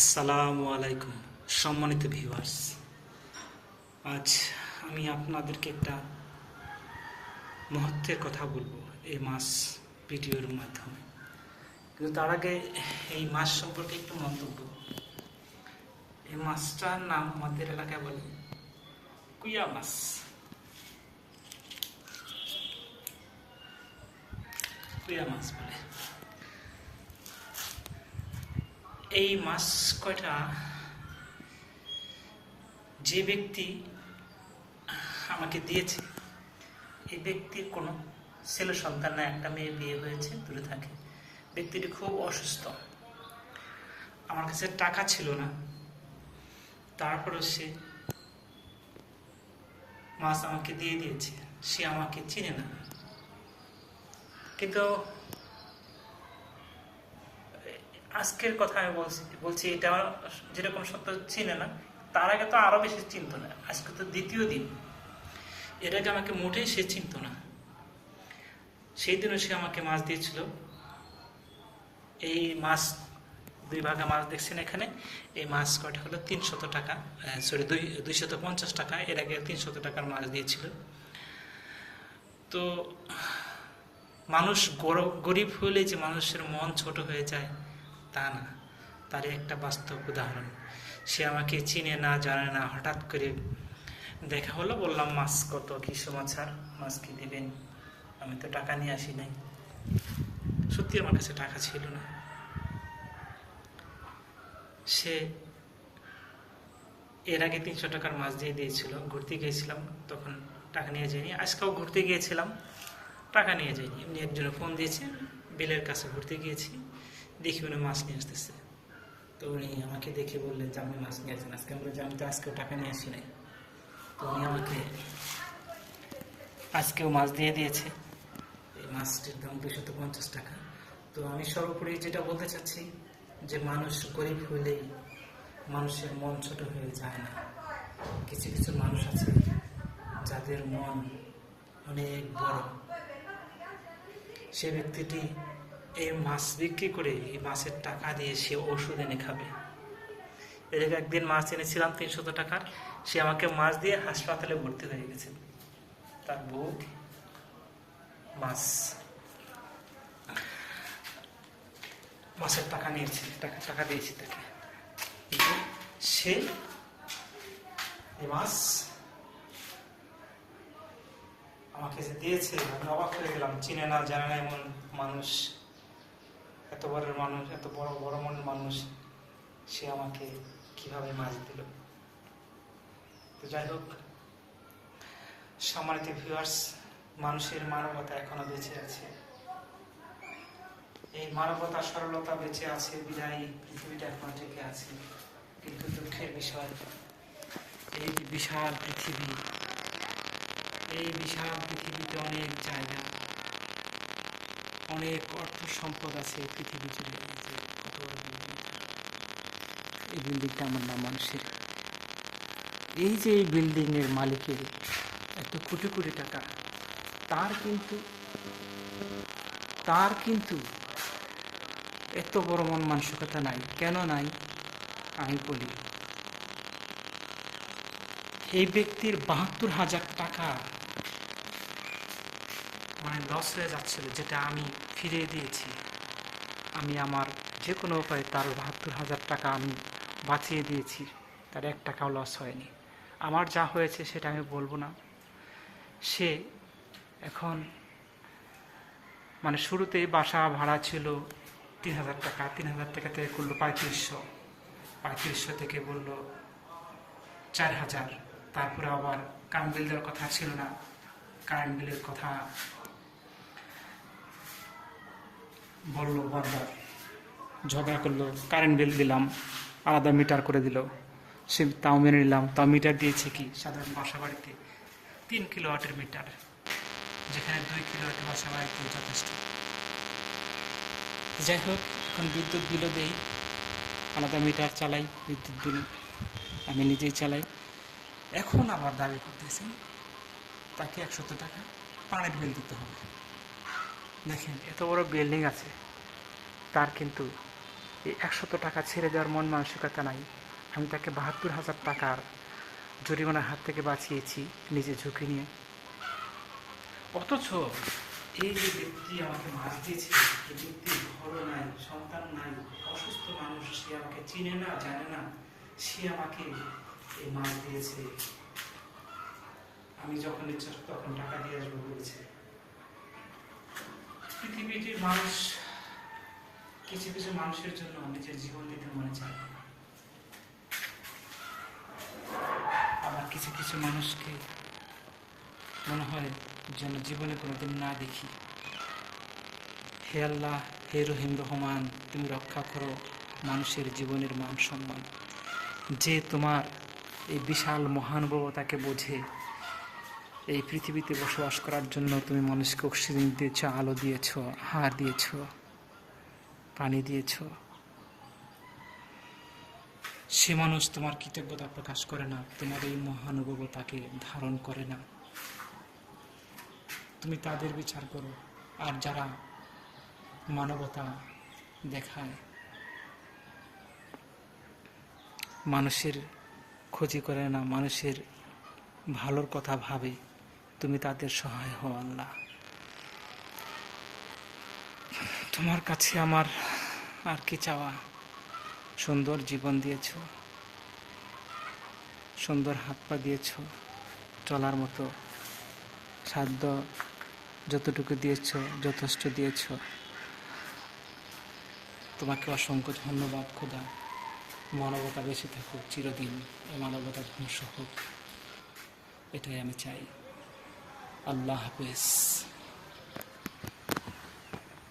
আসসালামু আলাইকুম, সম্মানিত ভিউয়ার্স আজ আমি আপনাদেরকে একটা মহত্বের কথা বলব এই মাস ভিডিওর মাধ্যমে। কিন্তু তার আগে এই মাছ সম্পর্কে একটু মন্তব্য। এই মাছটার নাম আমাদের এলাকায় বলে কুইয়া মাছ কুইয়া মাছ বলে। এই মাস কয়টা? যে ব্যক্তি আমাকে দিয়েছে, এই ব্যক্তির কোনো ছেলে সন্তান না, একটা মেয়ে বিয়ে হয়েছে, দূরে থাকে। ব্যক্তিটি খুব অসুস্থ। আমার কাছে টাকা ছিল না। তারপরে সে মাছ আমাকে দিয়ে দিয়েছে। সে আমাকে চিনে না। কিন্তু আজকের কথা আমি বলছি বলছি এটা যেরকম সত্য চিনে না, তার আগে তো আরও বেশি চিনতো না। আজকে তো দ্বিতীয় দিন। এর আগে আমাকে মোটেই সে চিনতো না। সেই দিনও সে আমাকে মাছ দিয়েছিল। এই মাছ, দুই ভাগা মাছ দেখছেন এখানে? এই মাছ কয়টা হলো? তিনশত টাকা সরি দুই, দুইশত পঞ্চাশ টাকা। এর আগে তিনশত টাকার মাছ দিয়েছিল। তো মানুষ গর- গরিব হলে যে মানুষের মন ছোট হয়ে যায় তা না। তার একটা বাস্তব উদাহরণ। সে আমাকে চিনে না, জানে না, হঠাৎ করে দেখা হলো, বললাম মাছ কত কি সমাচার? মাছ কি দেবেন? আমি তো টাকা নিয়ে আসি নাই। সত্যি আমার কাছে টাকা ছিল না। সে এর আগে তিনশো টাকার মাছ দিয়ে দিয়েছিল। ঘুরতে গিয়েছিলাম, তখন টাকা নিয়ে যাইনি। আজকেও ঘুরতে গিয়েছিলাম, টাকা নিয়ে যাইনি। এমনি একজনে ফোন দিয়েছে, বিলের কাছে ঘুরতে গিয়েছি। দেখি উনি মাছ নিয়ে আসতেছে। তো উনি আমাকে দেখে বললেন যে, আপনি মাছ নিয়ে আসেন আজকে। আমরা আমি তো আজকেও টাকা নিয়ে আসি নাই। তো উনি আমাকে আজকেও মাছ দিয়ে দিয়েছে। এই মাছটির দাম দুশত পঞ্চাশ টাকা। তো আমি সর্বোপরি যেটা বলতে চাচ্ছি, যে মানুষ গরিব হলেই মানুষের মন ছোট হয়ে যায় না। কিছু কিছু মানুষ আছে যাদের মন অনেক বড়। সে ব্যক্তিটি এই মাছ বিক্রি করে এই মাছের টাকা দিয়ে সে ওষুধ এনে খাবে। এদিকে একদিন মাছ এনেছিলাম, তিনশত টাকার। সে আমাকে মাছ দিয়ে হাসপাতালে ভর্তি হয়ে গেছে। তার বউ মাছ, মাছের টাকা নিয়েছে, টাকা টাকা দিয়েছি তাকে। সে মাছ আমাকে যে দিয়েছে, আমি অবাক হয়ে গেলাম। চিনে না, জানে না এমন মানুষ। এত বড় মানুষ, এত বড় বড় মনের মানুষ, সে আমাকে কীভাবে মাছ দিল? তো যাই হোক, সম্মানিত ভিউয়ার্স মানুষের মানবতা এখনও বেঁচে আছে। এই মানবতা সরলতা বেঁচে আছে, বিদায় পৃথিবীটা এখনও টিকে আছে। কিন্তু দুঃখের বিষয়, এই বিশাল পৃথিবী, এই বিশাল পৃথিবীতে অনেক জায়গা। অনেক অর্থ সম্পদ আছে পৃথিবী জুড়ে। যে কত এই বিল্ডিংটা আমার নাম মানুষের। এই যে এই বিল্ডিং এর মালিকের এত কোটি কোটি টাকা, তার কিন্তু তার কিন্তু এত বড় মন মানসিকতা নাই। কেন নাই? আমি বলি, এই ব্যক্তির বাহাত্তর হাজার টাকা মানে লস হয়ে যাচ্ছিল, যেটা আমি ফিরিয়ে দিয়েছি। আমি আমার যে কোনো উপায়ে তার বাহাত্তর হাজার টাকা আমি বাঁচিয়ে দিয়েছি, তার এক টাকাও লস হয়নি। আমার যা হয়েছে সেটা আমি বলব না। সে এখন মানে শুরুতেই বাসা ভাড়া ছিল তিন হাজার টাকা, তিন হাজার টাকা থেকে করল পঁয়ত্রিশশো। পঁয়ত্রিশশো থেকে বলল চার হাজার। তারপরে আবার কারেন্ট বিল কথা ছিল না। কারেন্ট বিলের কথা বলল বারবার ঝগড়া করল কারেন্ট বিল দিলাম, আলাদা মিটার করে দিল। সে তাও মেনে নিলাম, তাও মিটার দিয়েছে কি? সাধারণ বাসা বাড়িতে তিন কিলো ওয়াটের মিটার যেখানে দুই কিলো ওয়াটের বাসা বাড়িতে যথেষ্ট। যাই হোক, এখন বিদ্যুৎ বিলও দেই। আলাদা মিটার চালাই, বিদ্যুৎ বিল আমি নিজেই চালাই। এখন আবার দাবি করতেছি, তাকে একশত টাকা পানির বিল দিতে হবে। দেখেন, এত বড় বিল্ডিং আছে, তার কিন্তু এই একশত টাকা ছেড়ে দেওয়ার মন মানসিকতা নাই। আমি তাকে বাহাত্তর হাজার টাকার জরিমানার হাত থেকে বাঁচিয়েছি নিজে ঝুঁকি নিয়ে। অথচ এই যে ব্যক্তি আমাকে মাছ দিয়েছে, এই ব্যক্তির ঘর নাই, সন্তান নাই, অসুস্থ মানুষ, সে আমাকে চিনে না, জানে না, সে আমাকে এই মাছ দিয়েছে। আমি যখন ইচ্ছা তখন টাকা দিয়ে আসব বলেছে। পৃথিবীটির মানুষ, কিছু কিছু মানুষের জন্য নিজের জীবন দিতে মনে চায় আবার কিছু কিছু মানুষকে মনে হয় যেন জীবনে কোনোদিন না দেখি। হে আল্লাহ, হে রহিম রহমান, তুমি রক্ষা করো মানুষের জীবনের মান সম্মান। যে তোমার এই বিশাল মহানুভবতাকে বোঝে এই পৃথিবীতে বসবাস করার জন্য তুমি মানুষকে অক্সিজেন দিয়েছ, আলো দিয়েছ হার দিয়েছ, পানি দিয়েছ। সে মানুষ তোমার কৃতজ্ঞতা প্রকাশ করে না, তোমার এই মহানুভবতাকে ধারণ করে না। তুমি তাদের বিচার করো, আর যারা মানবতা দেখায়, মানুষের ক্ষতি করে না, মানুষের ভালোর কথা ভাবে। তুমি তাদের সহায় হও, আল্লাহ। তোমার কাছে আমার আর কি চাওয়া? সুন্দর জীবন দিয়েছ, সুন্দর হাত পা দিয়েছ, চলার মতো সাধ্য যতটুকু দিয়েছ, যথেষ্ট দিয়েছ। তোমাকে অসংখ্য ধন্যবাদ, খোদা। মানবতা বেঁচে থাকুক, চিরদিন এই মানবতা ধ্বংস হোক। এটাই আমি চাই। আল্লাহ হাফেজ।